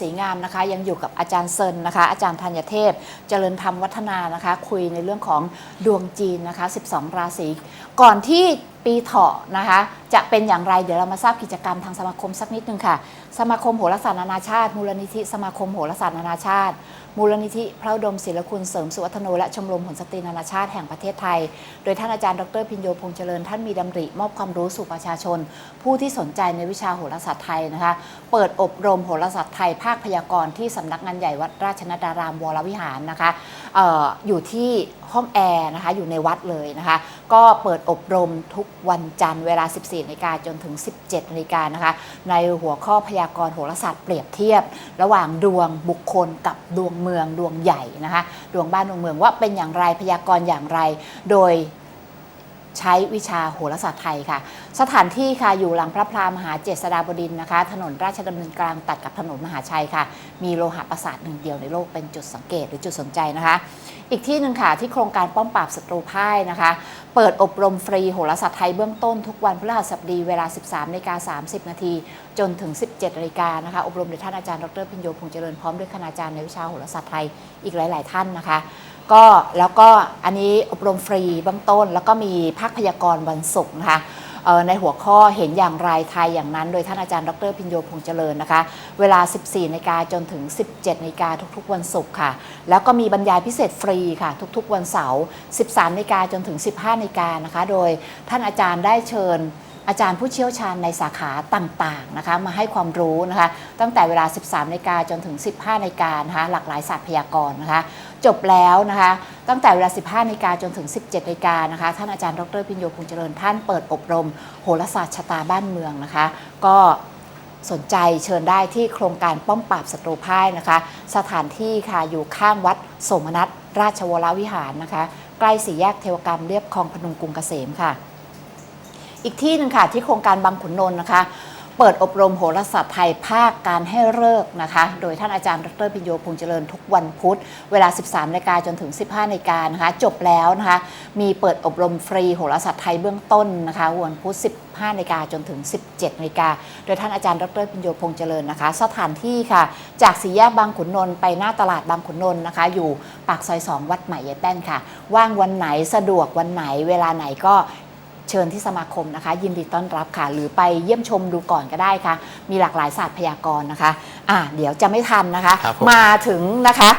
สีงามนะคะ ยังอยู่กับอาจารย์เซินนะคะ อาจารย์ธัญเทพ เจริญธรรมวัฒนานะคะ คุยในเรื่องของดวงจีนนะคะ 12 ราศีก่อนที่ปีเถาะนะคะ จะเป็นอย่างไรเดี๋ยวเรามาทราบกิจกรรมทางสมาคมสักนิดนึงค่ะ สมาคมโหราศาสตร์นานาชาติ มูลนิธิสมาคมโหราศาสตร์นานาชาติ มูลนิธิพระดมศิลคุณเสริมสุวัฒโนและชมรมผลสตรีนานาชาติแห่งประเทศไทย โดยท่านอาจารย์ดรพิญโยพงษ์เจริญท่านมีดำริ มอบความรู้สู่ประชาชน ผู้ที่สนใจในวิชาโหราศาสตร์ไทยนะคะ เปิดอบรมโหราศาสตร์ไทยภาคพยากรณ์ที่สำนักงานใหญ่วัดราชนดารามวรวิหารนะคะ อออยู่ที่ห้องแอร์นะคะอยู่ในวัดเลยนะคะก็เปิดอบรมทุกวันจันทร์เวลา 14นาฬิกาจนถึง 17นาฬิกานะคะในหัวข้อพยากรณ์โหราศาสตร์เปรียบเทียบ ระหว่างดวงบุคคลกับดวงเมืองดวงใหญ่นะคะดวงบ้านดวงเมืองว่าเป็นอย่างไรพยากรณ์อย่างไร โดย ใช้วิชาโหราศาสตร์ไทยค่ะ สถานที่ค่ะอยู่หลังพระพรามหาเจษฎาบดินนะคะ ถนนราชดำเนินกลางตัดกับถนนมหาชัยค่ะ มีโลหะประสาทหนึ่งเดียวในโลกเป็นจุดสังเกตหรือจุดสนใจนะคะ อีกที่หนึ่งค่ะที่โครงการป้อมปราบศัตรูพ่ายนะคะ เปิดอบรมฟรีโหราศาสตร์ไทยเบื้องต้นทุกวันพฤหัสบดีเวลา 13นาฬิกา30 นาทีจนถึง 17นาฬิกานะคะ อบรมโดยท่านอาจารย์ดรพิญโยพงษ์เจริญพร้อมด้วยคณาจารย์ในวิชาโหราศาสตร์ไทยอีกหลาย ๆ ท่านนะคะ ก็แล้วก็อันนี้อบรมฟรีเบื้องต้น แล้วก็มีภาคพยากรณ์วันศุกร์นะคะในหัวข้อเห็นอย่างไรไทยอย่างนั้น โดยท่านอาจารย์ดรพิญโยพงษ์เจริญนะคะ เวลา 14นาฬิกาจนถึง 17นาฬิกาทุกๆ วันศุกร์ค่ะ แล้วก็มีบรรยายพิเศษฟรีค่ะ ทุกๆ วันเสาร์ 13นาฬิกาจนถึง 15นาฬิกานะคะ โดยท่านอาจารย์ได้เชิญ อาจารย์ผู้เชี่ยวชาญในสาขาต่างๆนะคะมาให้ความรู้นะคะตั้งแต่เวลา 13นาฬิกาจนถึง 15นาฬิกานะคะหลากหลายศาสตร์พยากรณ์นะคะจบแล้วนะคะตั้งแต่เวลา 15นาฬิกาจนถึง 17นาฬิกานะคะท่านอาจารย์ดรพิญโยพงษ์เจริญท่านเปิดอบรม โหราศาสตร์ชะตาบ้านเมืองนะคะ ก็สนใจเชิญได้ที่โครงการป้อมปราบศัตรูพ่ายนะคะ สถานที่ค่ะอยู่ข้างวัดสมนัสราชวรวิหารนะคะ ใกล้สี่แยกเทวกรรมเรียบคลองพนุงกรุงเกษมค่ะ อีกที่หนึ่งค่ะที่โครงการบางขุนนนท์นะคะเปิดอบรมโหราศาสตร์ไทยภาคการให้เลิกนะคะ โดยท่านอาจารย์ดรปิญโยพงษ์เจริญทุกวันพุธ เวลา 13นาฬิกาจนถึง 15นาฬิกานะคะ จบแล้วนะคะ มีเปิดอบรมฟรีโหราศาสตร์ไทยเบื้องต้นนะคะ วันพุธ 15นาฬิกาจนถึง 17นาฬิกา โดยท่านอาจารย์ดรปิญโยพงษ์เจริญนะคะ สถานที่ค่ะ จากสี่แยกบางขุนนนท์ไปหน้าตลาดบางขุนนนท์นะคะ อยู่ปากซอย 2 วัดใหม่ยายแป้นค่ะ ว่างวันไหนสะดวกวันไหนเวลาไหนก็ เชิญที่สมาคมนะคะ ยินดีต้อนรับค่ะ หรือไปเยี่ยมชมดูก่อนก็ได้ค่ะ มีหลากหลายศาสตร์พยากรณ์นะคะอะเดี๋ยวจะไม่ทันนะคะ ครับผม มาถึงนะคะ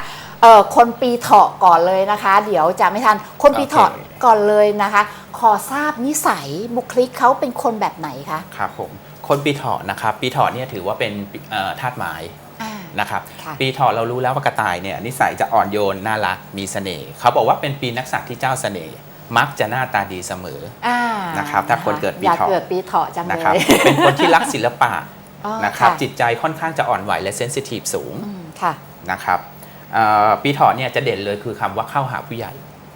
เอ่อคนปีเถาะก่อนเลยนะคะ เดี๋ยวจะไม่ทันคนปีเถาะโอเคก่อนเลยนะคะ ขอทราบนิสัยบุคลิกเขาเป็นคนแบบไหนคะครับผมคนปีเถาะนะครับปีเถาะเนี่ยถือว่าเป็นเอ่อธาตุไม้อ่า นะครับค่ะ ปีเถาะเรารู้แล้วว่ากระต่ายเนี่ยนิสัยจะอ่อนโยนน่ารักมีเสน่ห์เขาบอกว่าเป็นปีนักษัตริย์ที่เจ้าเสน่ห์ มักจะหน้าตาดีเสมออ่านะครับถ้าคนเกิดปีอยากเถาะเกิดปีเถาะจังนะเลครับยเป็นคนที่รักศิลปะอ๋อนะครับค่ะจิตใจค่อนข้างจะอ่อนไหวและเซนซิทีฟสูงอืมค่ะนะครับเอ่อปีเถาะเนี่ยจะเด่นเลยคือคำว่าเข้าหาผู้ใหญ่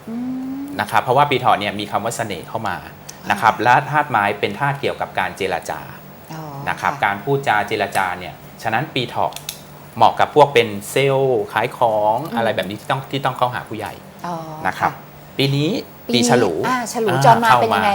อืมนะครับเพราะว่าปีเถาะเนี่ยมีคำว่าเสน่ห์เข้ามานะครับและธาตุไม้เป็นธาตุเกี่ยวกับการเจรจาอ๋อนะครับการพูดจาเจรจาเนี่ยฉะนั้นปีเถาะเหมาะกับพวกเป็นเซลล์ขายของอะไรแบบนี้ที่ต้องที่ต้องเข้าหาผู้ใหญ่อ๋อนะครับค่ะ ปีนี้ปีปีนี้ฉลูอ่าฉลูอ่จรมาเข้เป็นยังไง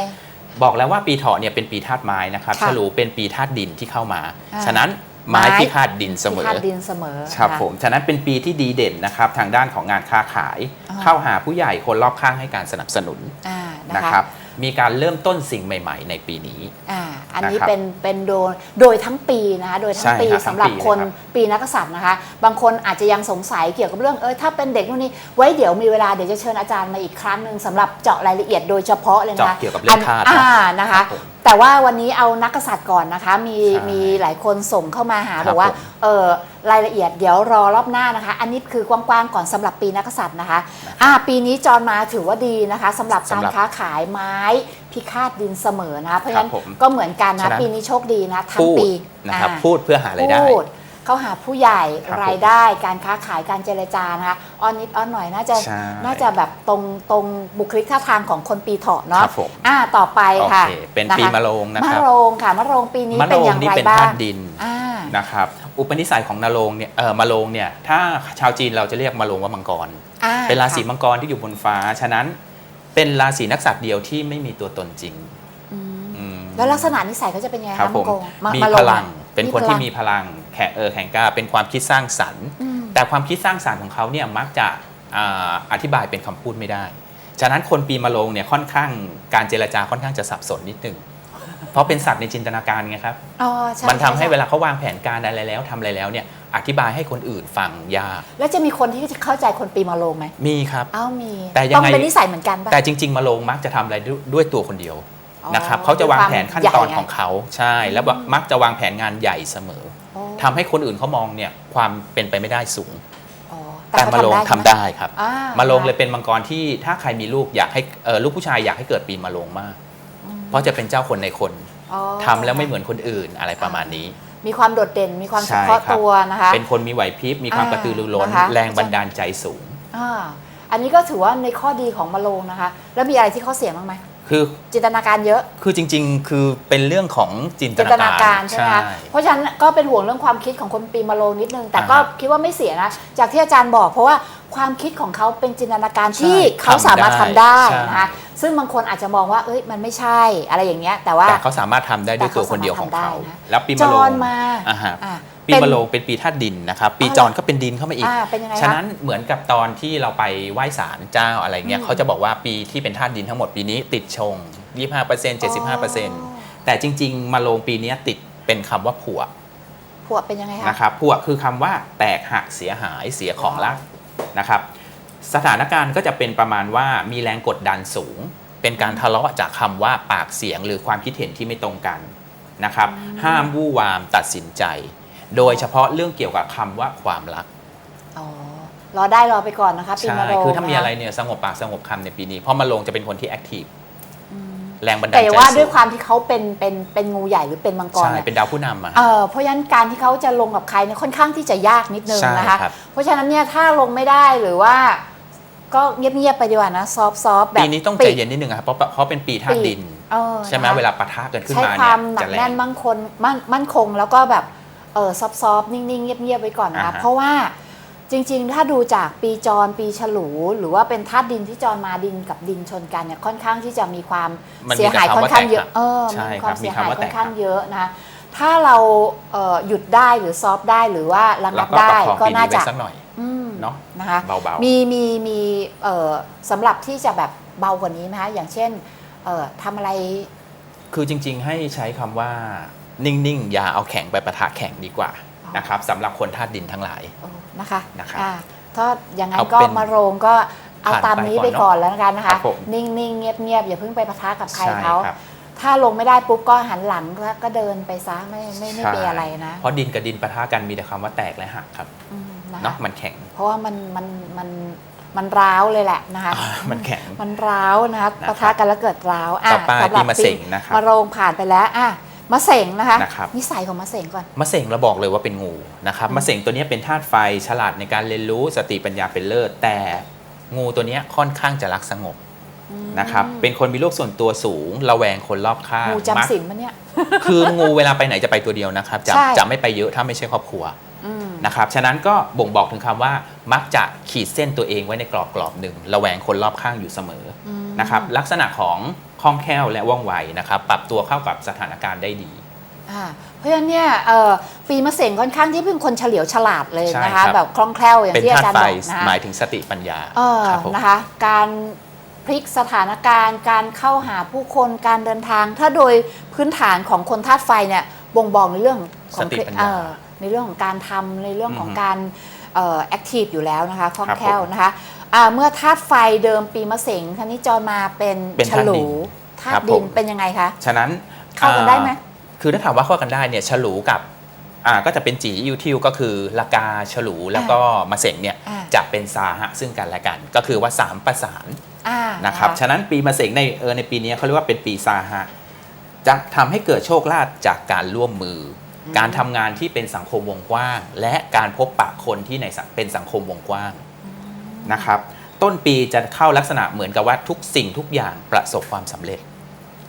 บอกแล้วว่าปีเถาะเนี่ยเป็นปีธาตุไม้นะครับค่ะฉลูเป็นปีธาตุดินที่เข้ามาอ่าฉะนั้นไม้ไม้ที่ธาตุดินเสมอที่ธาตุดินเสมอครับนะะผม ฉะนั้นเป็นปีที่ดีเด่นนะครับทางด้านของงานค้าขายอ่าเข้าหาผู้ใหญ่คนรอบข้างให้การสนับสนุนอ่านะนะคะครับ มีการเริ่มต้นสิ่งใหม่ ๆ ในปีนี้ อ่าอันนี้นะครับเป็นเป็นโดยโดยทั้งปีนะคะโดยทั้งใช่ปีครับทั้สำงหรับปีคนเลยครับปีนักกษัตริย์นะคะ บางคนอาจจะยังสงสัยเกี่ยวกับเรื่องเออถ้าเป็นเด็กนู่นนี่ไว้เดี๋ยวมีเวลาเดี๋ยวจะเชิญอาจารย์มาอีกครั้งหนึ่งสำหรับเจาะรายละเอียดโดยเฉพาะเลยนะคะเจาะเกี่ยวกับเรื่องธาตุอ่านะคะ ครับผม แต่ว่าวันนี้เอานักกษัตริย์ก่อนนะคะ มีใช่มีหลายคนส่งเข้ามาหาครับบอกว่าผม เออรายละเอียดเดี๋ยวรอรอบหน้านะคะ อันนี้คือกว้างๆก่อนสำหรับปีนักกษัตริย์นะคะอ่าปีนี้จรมาถือว่าดีนะคะสำหรับการสำหรับค้าขายไม้พิฆาตดินเสมอนะคะเพราะฉะนั้นครับผมก็เหมือนกันฉะนะนั้น ปีนี้โชคดีนะทั้งพูดปีนะครับอ่า พูดเพื่อหารายได้ พูด เข้าหาผู้ใหญ่ครับผมรายได้การค้าขายการเจรจานะคะอ้อนนิดอ้อนหน่อยน่าจะใช่น่าจะแบบตรงตรงบุคลิกท่าทางของคนปีเถาะเนาะครับผม อ่าต่อไปโอค่ะเคเป็นนะคะปีมะโรงนะมะครับโรงค่ะมะโรงปีนี้มะเป็นโรองย่างนี่ไรเป็นบ้าธางตุดินอ่า นะครับ อุปนิสัยของนรงเนี่ยเออมะโรงเนี่ยถ้าชาวจีนเราจะเรียกมะโรงว่ามังกร อ่เป็นราศีค่ะมังกรที่อยู่บนฟ้า ฉะนั้นเป็นราศีนักษัตริย์เดียวที่ไม่มีตัวตนจริงอืมอืมแล้วลักษณะนิสัยเขาจะเป็นยังไงครัคะบผมมังกรมีมะพโรงลังอะเป็นคนที่มีพลัง แข่งเออแข่งกล้าเป็นความคิดสร้างสรรค์อืมแต่ความคิดสร้างสรรค์ของเขาเนี่ยมักจะอ่าอธิบายเป็นคำพูดไม่ได้ ฉะนั้นคนปีมะโรงเนี่ยค่อนข้างการเจรจาค่อนข้างจะสับสนนิดนึงเพราะเป็นสัตว์ในจินตนาการไงครับอ๋อใช่มันทำให้ช่เวลาเขาวางแผนการอะไรแล้วทำอะไรแล้วเนี่ยอธิบายให้คนอื่นฟังยาก แล้วจะมีคนที่จะเข้าใจคนปีมะโรงไหมมีครับอ้าวมี แต่ยังไงต้องเป็นนิสัยเหมือนกันป่ะแต่จริง ๆมะโรงมักจะทำอะไรด้วยด้วยตัวคนเดียวอ๋อนะครับเขาจะวางแผนขั้นตอนด้วยความใหญ่ของเขาใช่ แล้วแบบมักจะวางแผนงานใหญ่เสมออ๋อ ทำให้คนอื่นเขามองเนี่ยความเป็นไปไม่ได้สูง อ๋อแต่เขามะโรงทำได้ครับ อ่มะโรงเลยเป็นมังกรที่ถ้าใครมีลูกอยากให้เออลูกผู้ชายอยากให้เกิดปีมะโรงมาก อืมเพราะจะเป็นเจ้าคนในคนอ๋อ ทำแล้วไม่เหมือนคนอื่นอะไรประมาณนี้ มีความโดดเด่นมีความเฉใช่พาะครับ ตัวนะคะ เป็นคนมีไหวพริบมีความอ่ากระตือรือร้น นะคะ แรงบันดาลใจสูง อ่าอันนี้ก็ถือว่าในข้อดีของมะโรงนะคะ แล้วมีอะไรที่ข้อเสียบ้างไหม คือจินตนาการเยอะ คือจริง ๆ คือเป็นเรื่องของจินตจินตนานาการการใช่ไหมคะเพราะฉะนั้นก็เป็นห่วงเรื่องความคิดของคนปีมะโรงนิดนึง แต่ก็อ่าฮะคิดว่าไม่เสียนะ จากที่อาจารย์บอก เพราะว่าความคิดของเขาเป็นจินตนาการที่ใช่เขาสามารถทำได้ใช่นะคะซึ่งบางคนอาจจะมองว่าเอ้ยมันไม่ใช่อะไรอย่างเงี้ย แต่ว่าแต่เขาสามารถทำได้ด้วยแต่ตัวเขาคนเดียวของเขาสามารถทำได้นะแล้วปีจมะโรองนมาอ่าฮะอะ ปีเป็นมะโรงเป็นปีธาตุดินนะครับ ปีอ๋อจรก็เป็นดินเข้ามาอีกอ่าเป็นยังไงฉะคะนั้นเหมือนกับตอนที่เราไปไหว้ศาลเจ้าอะไรเงี้อืยมเขาจะบอกว่าปีที่เป็นธาตุดินทั้งหมดปีนี้ติดชง 25% 75%แต่จริง ๆมาลงปีเนี้ยติดเป็นคำว่าผัวผัวเป็นยังไงคะนะครับผัวคือคำว่าแตกหักเสียหายเสียของรักนะครับ สถานการณ์ก็จะเป็นประมาณว่ามีแรงกดดันสูง เป็นการทะเลาะจากคำว่าปากเสียงหรือความคิดเห็นที่ไม่ตรงกันนะครับ ห้ามวู่วามตัดสินใจ โดยเฉพาะเรื่องเกี่ยวกับคำว่าความรัก อ๋อรอได้รอไปก่อนนะคะปีใช่ มะโรงคือถ้ามีนอะไรเนี่ยสงบปากสงบคำในปีนี้ เพราะมาลงจะเป็นคนที่แอคทีฟอืมแรงบันดาลแต่ใจว่าสูด้วยงความที่เขาเป็นเป็นเป็นงูใหญ่หรือเป็นมังกรใช่เนี่ย เป็นดาวผู้นำอะ เออเพราะฉะนั้นการที่เขาจะลงกับใครเนี่ยค่อนข้างที่จะยากนิดนึงใช่นะคะครับ เพราะฉะนั้นเนี่ยถ้าลงไม่ได้หรือว่า ก็เงียบๆไปดีกว่านะซอฟซอฟแบบปีนี้ต้องใจเย็นนิดนึงอะครับเพราะเพราะเป็นปีธาตุดินเออใช่ไหมนะคะเวลาปะทะกันขึ้นใช้มาคเนี่วายมหนัจะกแรแน่ง นมั่งคงมั่นมั่นคงแล้วก็แบบ เออซอฟซอฟนิ่งๆ เงียบๆไว้ก่อนนะ อ่าคะฮะ เพราะว่าจริงๆ ถ้าดูจากปีจรปีฉลู หรือว่าเป็นธาตุดินที่จรมาดินกับดินชนกันเนี่ยค่อนข้างที่จะมีความมันมีเสียหายแต่คำค่อนว่าข้างเยอะแตกหักเออใช่มีคครับวามเสียหายมีคำว่าค่อนข้างแตกหักเยอะนะถ้าเราเอ่อหยุดได้หรือซอฟได้หรือว่าระงัแล้วบก็ปได้ระคองก็ปีน่านี้ไว้จะสักหน่อยอืมเนาะนะคะ เบาๆ มีมีมีเอ่อสำหรับที่จะแบบเบากว่านี้ไหมคะอย่างเช่นเอ่อทำอะไร คือจริงๆ ให้ใช้คำว่า นิ่งๆ อย่าเอาแข็งไปปะทะแข็งดีกว่าอ๋อนะครับสำหรับคนธาตุดินทั้งหลายเออนะคะนะครับอ่าถ้าอย่างนั้นเอาก็เป็นมาโรงก็เอาผ่านตามไปนี้ก่อนไปเนอะก่อนแล้วกันนะครัคะบผมนิ่งๆ เงียบๆ อย่าเพิ่งไปปะทะกับใครใช่เขาครับถ้าลงไม่ได้ปุ๊บก็หันหลังแล้วก็เดินไปซะไม่ไม่ไม่ใช่เป็นอะไรนะ เพราะดินกับดินปะทะกันมีแต่คำว่าแตกและหักครับอืมนะเนาะคะมันแข็ง เพราะว่ามันมันมันมันร้าวเลยแหละนะคะอ่ามันแข็ง มันร้าวนะคะนะครับปะทะกันแล้วเกิดร้าวอะต่อไปสำหรับปีมะเสงนะครับมาโรงผ่านไปแล้วอะ มะเสงนะคะนะครับ นิสัยของมะเสงก่อน มะเสงเราบอกเลยว่าเป็นงูนะครับอืมมะเสงตัวเนี้ยเป็นธาตุไฟฉลาดในการเรียนรู้สติปัญญาเป็นเลิศแต่งูตัวเนี้ยค่อนข้างจะรักสงบอืมนะครับเป็นคนมีโลกส่วนตัวสูงระแวงคนรอบข้างงูมักจำศีลมันเนี่ยคืองูเวลาไปไหนจะไปตัวเดียวนะครับจะใช่จะไม่ไปเยอะถ้าไม่ใช่ครอบครัวอืมนะครับฉะนั้นก็บ่งบอกถึงคำว่ามักจะขีดเส้นตัวเองไว้ในกรอบกรอบหนึ่งระแวงคนรอบข้างอยู่เสมออมนะครับลักษณะของ คล่องแคล่วและว่องไวนะครับ ปรับตัวเข้ากับสถานการณ์ได้ดี อ่าเพราะฉะนั้นเนี่ยเอ่อปีมะเสงค่อนข้างที่เป็นคนเฉลียวฉลาดเลยใช่นะครัคะบแบบคล่องแคล่วอย่างเป็นที่อาธาตุจารย์ไฟบอกนะคะหมายถึงสติปัญญาเออครับผม นะคะ การพลิกสถานการณ์ การเข้าหาผู้คนการเดินทาง ถ้าโดยพื้นฐานของคนธาตุไฟเนี่ยบ่งบอกในเรื่องขสองติปัญเอญาอในเรื่องของการทำในเรื่องของอือฮึ การ แอคทีฟอยู่แล้วนะคะคล่องครับแคล่วผมนะคะอ่าเมื่อธาตุไฟเดิมปีมะเสงท่านี้จรมาเป็นเป็นฉธาตุลูดินธาครัตุบดินผมเป็นยังไงคะฉะนั้นเข้ากันได้ไหมอ่าคือถ้าถามว่าเข้ากันได้เนี่ยฉลูกับอ่าก็จะเป็นจีอิวทิวก็คือละกาฉลูแล้วก็มะเสงเนี่ยอ่าจะเป็นสาหะซึ่งกันและกัน ก็คือว่าสามประสานอ่านะครับฉะนั้นปีมะเสงในเออในปีนี้เขาเรียกว่าเป็นปีสาหะจะทำให้เกิดโชคลาภจากการร่วมมืออ การทำงานที่เป็นสังคมวงกว้าง และการพบปะคนที่ในสังเป็นสังคมวงกว้างนะครับ ต้นปีจะเข้าลักษณะเหมือนกับว่าทุกสิ่งทุกอย่างประสบความสำเร็จ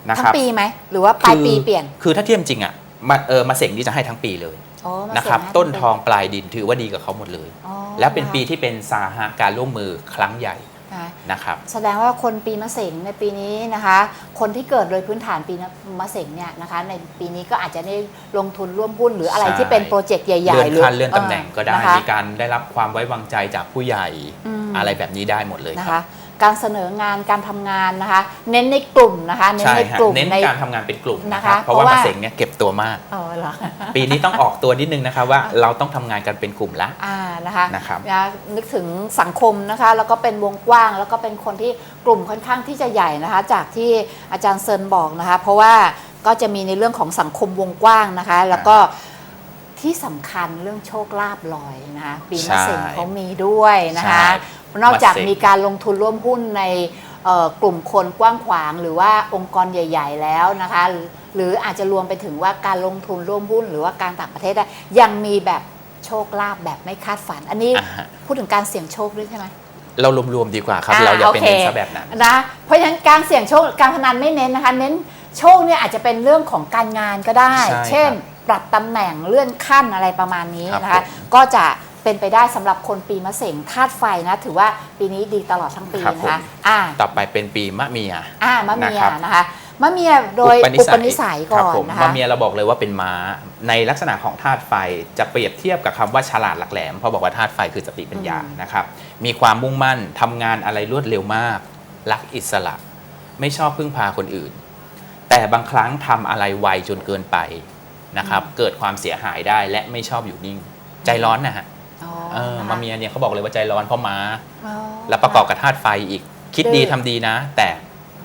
นะคทั้รับงปีไหม หรือว่าปลายปีคือเปลี่ยนคือถ้าเทียมจริงอะมาเออมาเสงนี่จะให้ทั้งปีเลยอ๋อมนะครับเสงต้นทองปลายดินถือว่าดีกับเขาหมดเลย อ๋อแล้วเป็นปีะคะที่เป็นสาหะการร่วมมือครั้งใหญ่ นะคะนะครับแสดงว่าคนปีมะเสงในปีนี้นะคะ คนที่เกิดโดยพื้นฐานปีมะเสงเนี่ยนะคะ ในปีนี้ก็อาจจะได้ลงทุนร่วมหุ้นหรืออะไรใช่ที่เป็นโปรเจกต์ใหญ่เลื่อนๆหรือขั้นเลื่อนตำแหน่งก็ได้นะคะมีการได้รับความไว้วางใจจากผู้ใหญ่อืมอะไรแบบนี้ได้หมดเลยนะครัคะบ การเสนองานการทำงานนะคะ เน้นในกลุ่มนะคะเน้นใช่ในฮะกลุ่มเน้นในการทำงานเป็นกลุ่มนะนะคคะรับเพราะว่าเพราะว่ามะเสงเนี่ยเก็บตัวมากเออเหรอปีนี้ต้องออกตัวนิดนึงนะครับว่าเราต้องทำงานกันเป็นกลุ่มละอ่านะคะนะครับนะนึกถึงสังคมนะคะแล้วก็เป็นวงกว้าง แล้วก็เป็นคนที่กลุ่มค่อนข้างที่จะใหญ่นะคะ จากที่อาจารย์เซินบอกนะคะ เพราะว่าก็จะมีในเรื่องของสังคมวงกว้างนะคะ แล้วก็ที่สำคัญเรื่องโชคลาภลอยนะคะปีมะเสงใช่เขามีด้วยนะคะใช่ นอกจากมะเสงมีการลงทุนร่วมหุ้นในเอ่อกลุ่มคนกว้างขวางหรือว่าองค์กรใหญ่ ๆ แล้วนะคะหรือหรืออาจจะรวมไปถึงว่าการลงทุนร่วมหุ้น หรือว่าการต่างประเทศได้ยังมีแบบโชคลาภแบบไม่คาดฝัน อันนี้อ่าฮะพูดถึงการเสี่ยงโชคด้วยใช่ไหมเรารวมๆดีกว่าครับอ่เราอย่าเป็นโคเน้นซะแบบนั้นนะเพราะฉะนั้นการเสี่ยงโชคการพนันไม่เน้นนะคะ เน้นโชคเนี่ยอาจจะเป็นเรื่องของการงานก็ได้ใช่เช่นครับปรับตำแหน่งเลื่อนขั้นอะไรประมาณนี้ครับนะคะผมก็จะ เป็นไปได้สำหรับคนปีมะเสงธาตุไฟนะ ถือว่าปีนี้ดีตลอดทั้งปีครับนะคะผมอ่าต่อไปเป็นปีมะเมีย อ่ามะเมียนะครับ นะคะมะเมียโดยอุปนิสัยก่ครัอนผมนะคะมะเมียเราบอกเลยว่าเป็นม้า ในลักษณะของธาตุไฟจะเปรียบเทียบกับคำว่าฉลาดหลักแหลมเพราะบอกว่าธาตุไฟคือสติปัญญาอืม นะครับ มีความมุ่งมั่นทำงานอะไรรวดเร็วมาก รักอิสระ ไม่ชอบพึ่งพาคนอื่น แต่บางครั้งทำอะไรไวจนเกินไปนะครับ เกิดความเสียหายได้และไม่ชอบอยู่นิ่ง ใจร้อนนะฮะอ๋อ เออนะคะมะเมียเนี่ยเขาบอกเลยว่าใจร้อนเพราะม้า อ๋อ แล้วประกอบกับธาตุไฟอีก คิดดีดื้อทำดีนะ แต่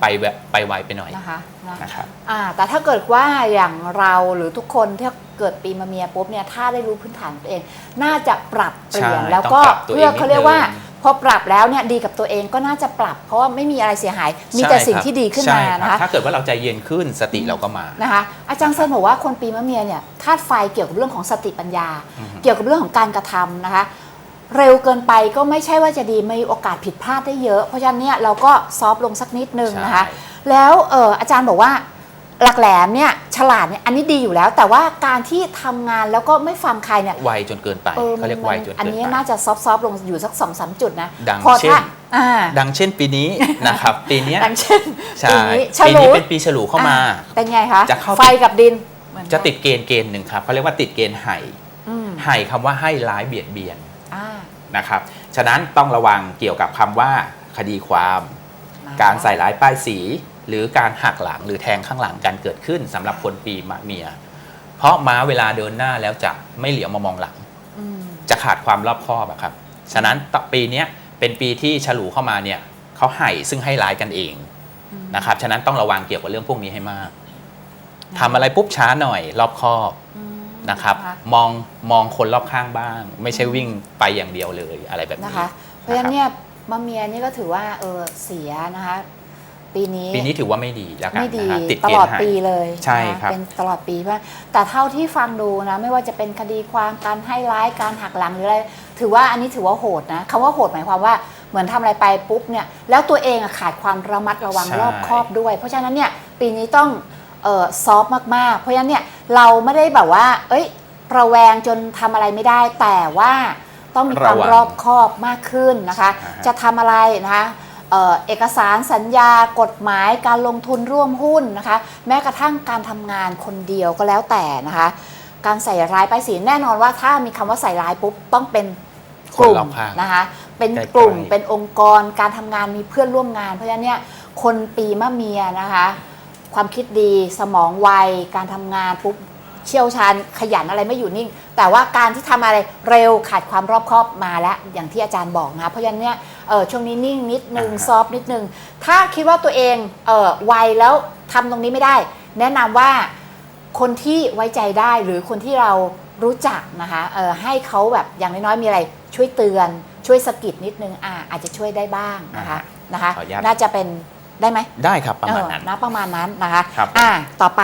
ไปแบบไปไวไปหน่อยนะคะนะนะครับ อ่าแต่ถ้าเกิดว่าอย่างเราหรือทุกคนที่เกิดปีมะเมียปุ๊บเนี่ยถ้าได้รู้พื้นฐานตัวเอง น่าจะปรับเปลี่ยนใช่แล้วก็ต้องปรับตัวเองเพื่อเขาเรียกว่านิดนึง พอปรับแล้วเนี่ยดีกับตัวเองก็น่าจะปรับ เพราะว่าไม่มีอะไรเสียหาย มีแต่สิ่งที่ดีขึ้นมาใช่รับนะคะถ้าเกิดว่าเราใจเย็นขึ้นสติเราก็มานะคะ อาจารย์เซนบอกว่าคนปีมะเมียเนี่ยธาตุไฟเกี่ยวกับเรื่องของสติปัญญาอือฮึเกี่ยวกับเรื่องของการกระทำนะคะ เร็วเกินไปก็ไม่ใช่ว่าจะดีมีโอกาสผิดพลาดได้เยอะ เพราะฉะนั้นเนี่ยเราก็ซอฟต์ลงสักนิดนึงนะคะใช่แล้วเอออาจารย์บอกว่า หลักแหลมเนี่ยฉลาดเนี่ยอันนี้ดีอยู่แล้ว แต่ว่าการที่ทำงานแล้วก็ไม่ฟังใครเนี่ยไวจนเกินไปออเขาเรียกไวจนอันเกินนี้ไป น่าจะซอฟต์ๆลงอยู่สักสองสามจุดนะดังพอเช่น ถ้าอ่าดังเช่นปีนี้ นะครับปีเนี้ยดังเช่นใช่ปีนี้ฉปีลูนี้เป็นปีฉลูเข้ามา อ่เป็นไงคะจะเข้า ไฟกับดินเหมือนกันจะติดเกณฑ์เกณฑ์หนึ่งครับเขาเรียกว่าติดเกณฑ์ไห่อืมไห่คำว่าให้ร้ายเบียดเบียนอ่านะครับฉะนั้นต้องระวังเกี่ยวกับคำว่าคดีความนะคะการใส่ร้ายป้ายสี หรือการหักหลังหรือแทงข้างหลังการเกิดขึ้นสำหรับคนปีมะเมีย เพราะม้าเวลาเดินหน้าแล้วจะไม่เหลียวมามองหลังอืมจะขาดความรอบคอบอะครับ ฉะนั้นต่อปีเนี้ยเป็นปีที่ฉลูเข้ามาเนี่ยเขาให้ซึ่งให้ร้ายกันเองนะครับ ฉะนั้นต้องระวังเกี่ยวกับเรื่องพวกนี้ให้มากทำอะไรปุ๊บช้าหน่อยรอบคอบอืมนะครับ มองมองคนรอบข้างบ้าง ไม่ใช่วิ่งไปอย่างเดียวเลยอะไรแบบนะนี้คะ เพราะฉะนั้นเนี่ยมะเมียนี่ก็ถือว่าเออเสียนะคะ ปีนี้ปีนี้ถือว่าไม่ดีแล้วกันไม่ดีนะครับติดตเกลณอดฑ์ให้ปีเลยใช่นะครับ เป็นตลอดปีเพราะแต่เท่าที่ฟังดูนะ ไม่ว่าจะเป็นคดีความการให้ร้ายการหักหลังหรืออะไรถือว่าอันนี้ถือว่าโหดนะคำว่าโหดหมายความว่าเหมือนทำอะไรไปปุ๊บเนี่ยแล้วตัวเองอะขาดความระมัดระวังใช่รอบคอบด้วย เพราะฉะนั้นเนี่ยปีนี้ต้องเออซอฟต์มากๆ เพราะฉะนั้นเนี่ยเราไม่ได้แบบว่า เอ้ยระแวงจนทำอะไรไม่ได้ แต่ว่าต้องมีความระวังรอบคอบมากขึ้นนะคะ อ่าฮะ จะทำอะไรนะคะ เอ่อเอกสารสัญญากฎหมายการลงทุนร่วมหุ้นนะคะ แม้กระทั่งการทำงานคนเดียวก็แล้วแต่นะคะ การใส่ร้ายป้ายสีแน่นอนว่าถ้ามีคำว่าใส่ร้ายปุ๊บต้องเป็นกลุ่คนมรอบข้างนะคะเป็นใกล้ๆกลุ่มเป็นองค์กรการทำงานมีเพื่อนร่วมงาน เพราะฉะนั้นเนี่ยคนปีมะเมียนะคะ ความคิดดีสมองไวการทำงานปุ๊บเชี่ยวชาญขยันอะไรไม่อยู่นิ่ง แต่ว่าการที่ทำอะไรเร็วขาดความรอบคอบมาแล้ว อย่างที่อาจารย์บอกนะเพราะฉะนั้นเนี่ย เออช่วงนี้นิ่งนิดนึงอ่าฮะ ซอฟต์นิดนึง ถ้าคิดว่าตัวเองเออไวแล้วทำตรงนี้ไม่ได้ แนะนำว่าคนที่ไว้ใจได้หรือคนที่เรารู้จักนะคะเออให้เขาแบบอย่างน้อยๆมีอะไรช่วยเตือน ช่วยสะกิดนิดนึงอ่าอาจจะช่วยได้บ้างนะคะนะคะ ขออนุญาต น่าจะเป็นได้ไหม ได้ครับประมาณนั้น เออนะประมาณนั้นนะคะครับอ่าต่อไป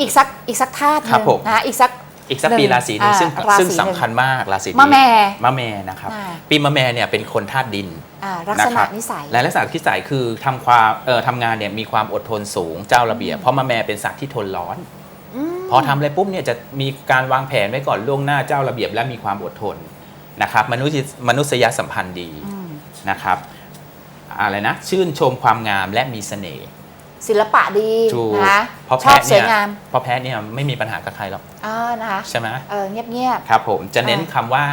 อีกสักอีกสักธาตุหครันึ่บงผม นะคะอีกสัก อีกสักหนึ่งปีราศีหนึ่งอ่าซึ่งราศีซึ่งหนึ่งสำคัญมากราศีนี้มะแม่มะแม่นะครับ อ่า ปีมะแม่เนี่ยเป็นคนธาตุดิน อ่าลักษณะนะครับนิสัย และลักษณะที่ใส่คือทำความเอ่อทำงานเนี่ยมีความอดทนสูงเจ้าระเบียบเพราะมะแม่เป็นสัตว์ที่ทนร้อน อืม พอทำอะไรปุ๊บเนี่ยจะมีการวางแผนไว้ก่อนล่วงหน้าเจ้าระเบียบและมีความอดทนนะครับมนุษยมนุษยสัมพันธ์ดีอืม นะครับอะไรนะชื่นชมความงามและมีเสน่ห์ ศิลปะดีถูกนะคะเพราะชอบแพะสวยเนี่ยงามเพราะแพะเนี่ยไม่มีปัญหากับใครหรอกอ่านะคะใช่ไหมเออเงียบครับผมจะเน้นอ่าคำว่า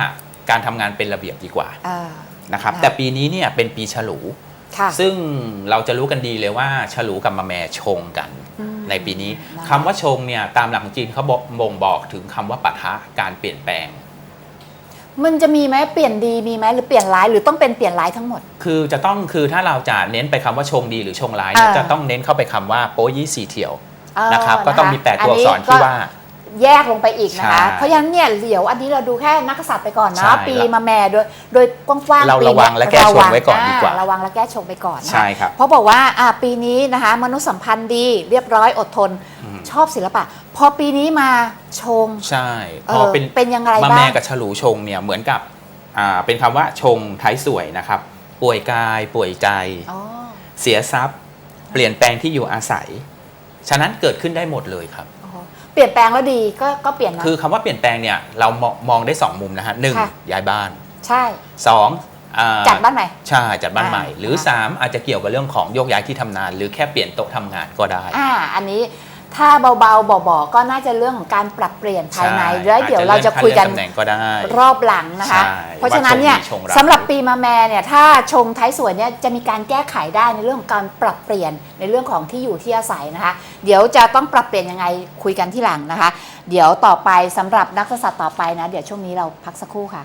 การทำงานเป็นระเบียบดีกว่าๆอ่า นะครับค่ะ แต่ปีนี้เนี่ยเป็นปีฉลู ค่ะ ซึ่งเราจะรู้กันดีเลยว่าฉลูกับมาแม่ชงกัน อืมในปีนี้นะคะ คำว่าชงเนี่ยตามหลักของจีนเขาบอกบ่งบอกถึงคำว่าปะทะการเปลี่ยนแปลง มันจะมีไหมเปลี่ยนดีมีไหมหรือเปลี่ยนร้ายหรือต้องเป็นเปลี่ยนร้ายทั้งหมด คือจะต้องคือถ้าเราจะเน้นไปคำว่าชงดีหรือชงร้ายเนี่ยอ่า จะต้องเน้นเข้าไปคำว่าโปยี่สีเถี่ยวนะครับก็ต้องมีแปดตัวอักษรที่ว่า แยกลงไปอีกนะคะ ใช่เพราะฉะนั้นเนี่ยเดี๋ยวอันนี้เราดูแค่นักกษัตริย์ไปก่อนใช่นะปีมาแม่โดยโดยกว้างๆเราปีระวังและแก้ชงไว้ก่อนดีกว่า ระระวังและแก้ชงไปก่อนนะ ใช่ครับ เพราะบอกว่าอ่าปีนี้นะคะ มนุษยสัมพันธ์ดีเรียบร้อยอดทน อืม ชอบศิลปะ พอปีนี้มาชงใช่เอพออเป็น เป็นยังไงมาบ้าแม่ง กับฉลูชงเนี่ยเหมือนกับอ่าเป็นคำว่าชงท้ายสวยนะครับ ป่วยกายป่วยใจ อ๋อ เสียทรัพย์ เปลี่ยนแปลงที่อยู่อาศัย ฉะนั้นเกิดขึ้นได้หมดเลยครับอ๋อ เปลี่ยนแปลงแล้วดีก็ก็เปลี่ยนนะ คือคำว่าเปลี่ยนแปลงเนี่ยเรามองมองได้ 2 มุมนะฮะหนึ่งค่ะ ย้ายบ้านใช่ 2องอ่าจัดบ้านใหม่ ใช่จัดบ้านอ่าใหม่ หรือ อ่า 3 อาจจะเกี่ยวกับเรื่องของโยกย้ายที่ทำงาน หรือแค่เปลี่ยนโต๊ะทำงานก็ได้ อ่าอันนี้ ถ้าเบาๆบ่ๆก็น่าจะเรื่องของการปรับเปลี่ยนภายในใช่แล้วเดี๋ยวเราจะคุยกันอาจจะเลื่อนขั้นเลื่อนตำแหน่งก็ได้รอบหลังนะคะใช่เพราะฉะนั้นเนี่ยว่าชงดีชงร้ายสำหรับปีมาแม่เนี่ยถ้าชงท้ายสวยเนี่ยจะมีการแก้ไขได้ในเรื่องของการปรับเปลี่ยนในเรื่องของที่อยู่ที่อาศัยนะคะ เดี๋ยวจะต้องปรับเปลี่ยนยังไงคุยกันที่หลังนะคะ เดี๋ยวต่อไปสำหรับนักกษัตริย์ต่อไปนะ เดี๋ยวช่วงนี้เราพักสักครู่ค่ะ